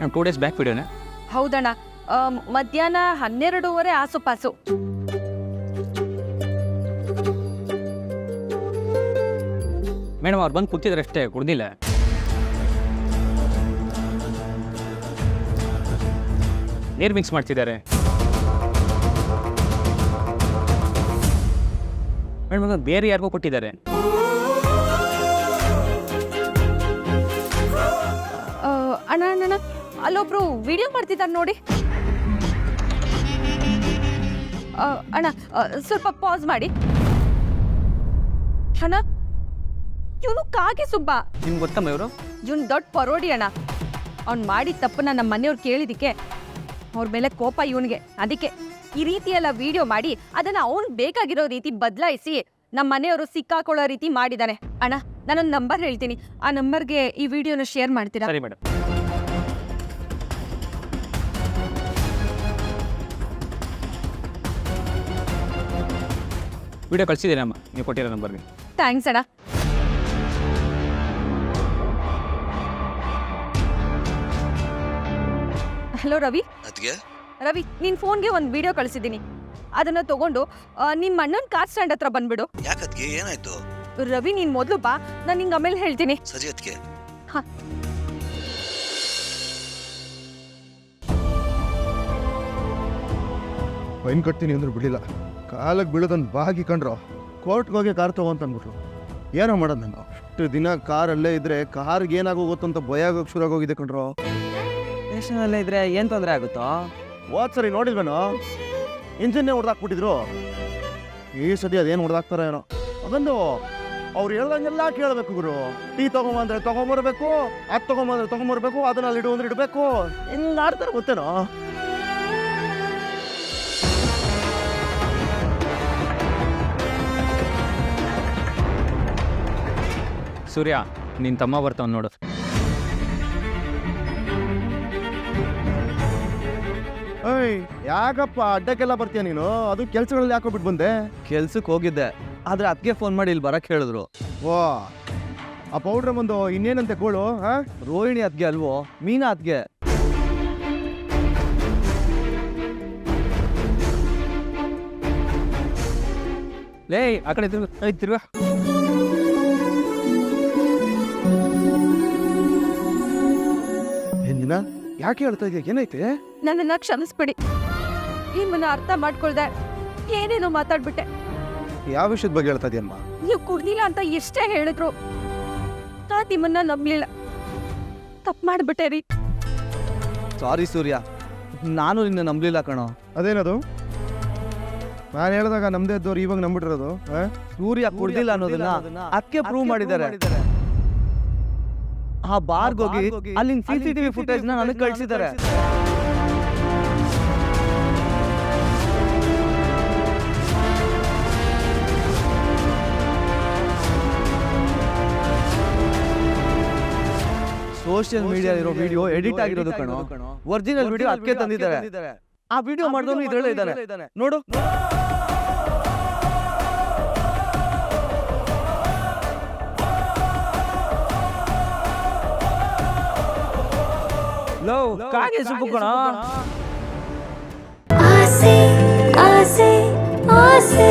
ನಾನು two days back ವಿಡಿಯೋನೇ ಹೌದಣ್ಣ. ಆ, ಮಧ್ಯಾಹ್ನ ಹನ್ನೆರಡೂವರೆ ಆಸುಪಾಸು. ಮೇಡಮ್ ಅವ್ರು ಬಂದು ಕೂತಿದ್ರೆ ಅಷ್ಟೇ ಕುಡ್ದಿಲ್ಲ. ನೀರು ಮಿಕ್ಸ್ ಮಾಡ್ತಿದ್ದಾರೆ. ಮೇಡಮ್ ಬೇರೆ ಯಾರಿಗೋ ಕೊಟ್ಟಿದ್ದಾರೆ. ಆ, ಅಣ್ಣ ಅಣ್ಣ ಅಣ್ಣ, ಅಲ್ಲೊಬ್ರು ವಿಡಿಯೋ ಮಾಡ್ತಿದ್ದಾರೆ ನೋಡಿ. ಆ, ಅಣ್ಣ ಆ, ಸ್ವಲ್ಪ ಪಾಸ್ ಮಾಡಿ. ಅಣ್ಣ ಇವನು ಕಾಗೆ ಸುಬ್ಬ. ನಿಮ್ಗೆ ಗೊತ್ತಮ್ಮ ಇವರು? ಇವನ್ ದೊಡ್ಡ ಪರೋಡಿ ಅಣ್ಣ. ಅವ್ನು ಮಾಡಿದ ತಪ್ಪನ್ನ ನಮ್ಮ ಮನೆಯವ್ರು ಕೇಳಿದಕ್ಕೆ ಅವ್ರ ಮೇಲೆ ಕೋಪ ಇವನಿಗೆ. ಅದಕ್ಕೆ ಈ ರೀತಿ ಎಲ್ಲ ವಿಡಿಯೋ ಮಾಡಿ ಅದನ್ನ ಅವ್ನ್ ಬೇಕಾಗಿರೋ ರೀತಿ ಬದಲಾಯಿಸಿ ನಮ್ಮ ಮನೆಯವರು ಸಿಕ್ಕಾಕೊಳ್ಳೋ ರೀತಿ ಮಾಡಿದಾನೆ. ಅಣ್ಣ ನಾನೊಂದು ನಂಬರ್ ಹೇಳ್ತೀನಿ. ಆ ನಂಬರ್ಗೆ ಈ ವಿಡಿಯೋನ ಶೇರ್ ಮಾಡ್ತೀರಾ? ಸರಿ ಮೇಡಮ್ ವಿಡಿಯೋ ಕಳಿಸಿದ್ದೀನಮ್ಮ ನೀವು ಕೊಟ್ಟಿರೋ ನಂಬರ್ಗೆ. ಥ್ಯಾಂಕ್ಸ್ ಅಣ್ಣ. ಹಲೋ ರವಿ. ಅದ್ಗೆ ರವಿ ನಿನ್ ಫೋನ್ಗೆ ಒಂದು ವಿಡಿಯೋ ಕಳಿಸಿದ್ದೀನಿ. ಅದನ್ನ ತಗೊಂಡು ನಿಮ್ಮ ನಿಮ್ ಅಣ್ಣನ ಕಾರ್ ಸ್ಟ್ಯಾಂಡ್ ಹತ್ರ ಬಂದ್ಬಿಡು. ಯಾಕದ್ಗೆ ಏನಾಯ್ತು? ರವಿ ನೀನ್ ಮೊದ್ಲು ಬಾ ನಾನು ನಿಂಗೆ ಆಮೇಲೆ ಹೇಳ್ತೀನಿ. ಸರಿ ಅದ್ಗೆ ಹಾ. ಫೈನ್ ಕಟ್ತೀನಿ ಅಂದ್ರೆ ಬಿಡಲಿಲ್ಲ. ಕಾಲಕ್ಕೆ ಬೀಳೋದನ್ನು ಬಾಗಿ ಕಂಡ್ರು ಕೋರ್ಟ್ಗೆ ಹೋಗಿ ಕಾರ್ ತಗೋ ಅಂದ್ಬಿಟ್ರು. ಏನೋ ಮಾಡೋದು ನಾನು? ಅಷ್ಟು ದಿನ ಕಾರಲ್ಲೇ ಇದ್ರೆ ಕಾರ್ಗೆ ಏನಾಗೋ ಗೊತ್ತಂತ ಭಯ ಆಗೋಕೆ ಶುರು ಆಗೋಗಿದೆ ಕಣ್ರು ಸ್ಟೇಷನಲ್ಲೇ ಇದ್ರೆ ಏನು ತೊಂದರೆ ಆಗುತ್ತೋ? ಹೋದ್ ಸರಿ ನೋಡಿಲ್ವೇನೋ? ಇಂಜಿನ್ನೇ ಹೊಡೆದಾಕ್ಬಿಟ್ಟಿದ್ರು. ಈ ಸತಿ ಅದೇನು ಹೊಡೆದಾಕ್ತಾರೆ ಏನೋ. ಅದೊಂದು ಅವ್ರು ಹೇಳ್ದಂಗೆಲ್ಲ ಕೇಳಬೇಕು ಗುರು. ಟೀ ತಗೊಂಬಂದ್ರೆ ತೊಗೊಂಬರ್ಬೇಕು ಅದು ತಗೊಂಬಂದ್ರೆ ತೊಗೊಂಬರ್ಬೇಕು ಅದನ್ನ ಅಲ್ಲಿ ಇಡು ಅಂದ್ರೆ ಇಡಬೇಕು. ಹಿಂಗೆ ಆಡ್ತಾರೆ ಗೊತ್ತೇನೋ? ಸೂರ್ಯ ನಿನ್ನ ತಮ್ಮ ಬರ್ತಾವ್ ನೋಡು. ಏಯ್ ಯಾಕಪ್ಪ ಅಡ್ಡಕ್ಕೆಲ್ಲ ಬರ್ತೀಯ ನೀನು? ಅದು ಕೆಲ್ಸಗಳಲ್ಲಿ ಯಾಕೋ ಬಿಟ್ಟು ಬಂದೆ? ಕೆಲ್ಸಕ್ಕೆ ಹೋಗಿದ್ದೆ ಆದ್ರೆ ಅದಕ್ಕೆ ಫೋನ್ ಮಾಡಿ ಇಲ್ಲಿ ಬರಕ್ಕೆ ಹೇಳಿದ್ರು. ಓ ಆ ಪೌಡ್ರ್ ಬಂದು ಇನ್ನೇನಂತೆ ಗೋಳು ಹಾ? ರೋಹಿಣಿ ಅದ್ಗೆ ಅಲ್ವೋ ಮೀನಾ ಅದ್ಗೆ. ಲೇ ಆ ಕಡೆ ತಿರ್ಗ ತಿರ್ಗ. ಏನಿನ ಯಾಕೆ ಹೇಳ್ತಾ ಇದೆಯಾ? ಏನೈತೆ? ನನ್ನನ್ನ ಕ್ಷಮಿಸ್ಬಿಡಿ. ನಿಮ್ಮನ್ನ ಅರ್ಥ ಮಾಡ್ಕೊಳ್ದೆ ಏನೇನೋ ಮಾತಾಡ್ಬಿಟ್ಟೆ. ಯಾವ ವಿಷಯದ ಬಗ್ಗೆ ಹೇಳ್ತಾ ಇದೆಯಮ್ಮ? ನೀವು ಕುಡ್ದಿಲ್ಲ ಅಂತ ಎಷ್ಟೇ ಹೇಳಿದ್ರು. ನಾ ನಿಮ್ಮನ್ನ ನಂಬ್ಲಿಲ್ಲ. ತಪ್ಪು ಮಾಡ್ಬಿಟ್ಟೆ ರೀ. ಸಾರಿ ಸೂರ್ಯ. ನಾನು ನಿನ್ನ ನಂಬಲಿಲ್ಲ ಕಣೋ. ಅದೇನದು? ನಾನು ಹೇಳಿದಾಗ ನಮ್ದೇ ಇದ್ದವ್ರು ಇವಾಗ ನಂಬಿಟ್ಟಿರೋದು ಆ? ಸೂರ್ಯ ಕುಡ್ದಿಲ್ಲ ಅನ್ನೋದನ್ನ ಅದಕ್ಕೆ ಪ್ರೂವ್ ಮಾಡಿದ್ದಾರೆ. ಆ ಬಾರ್ಗ್ ಹೋಗಿ ಅಲ್ಲಿನ ಸಿ ಸಿ ಟಿವಿ ಫುಟೇಜ್ ನನಗೆ ಕಳ್ಸಿದ್ದಾರೆ. ಸೋಷಿಯಲ್ ಮೀಡಿಯಾ ಇರೋ ವಿಡಿಯೋ ಎಡಿಟ್ ಆಗಿರೋದು ಕಣೋ. ಒರಿಜಿನಲ್ ವಿಡಿಯೋ ಅದಕ್ಕೆ ತಂದಿದ್ದಾರೆ. ಆ ವಿಡಿಯೋ ಮಾಡಿದವನು ಇದ್ರಲ್ಲೇ ಇದ್ದಾನೆ. ನೋಡು. ಲೋ ಕಾಗೆ ಸುಬ್ಬು ಕಣ ಆಸೆ ಆಸೆ ಆಸೆ.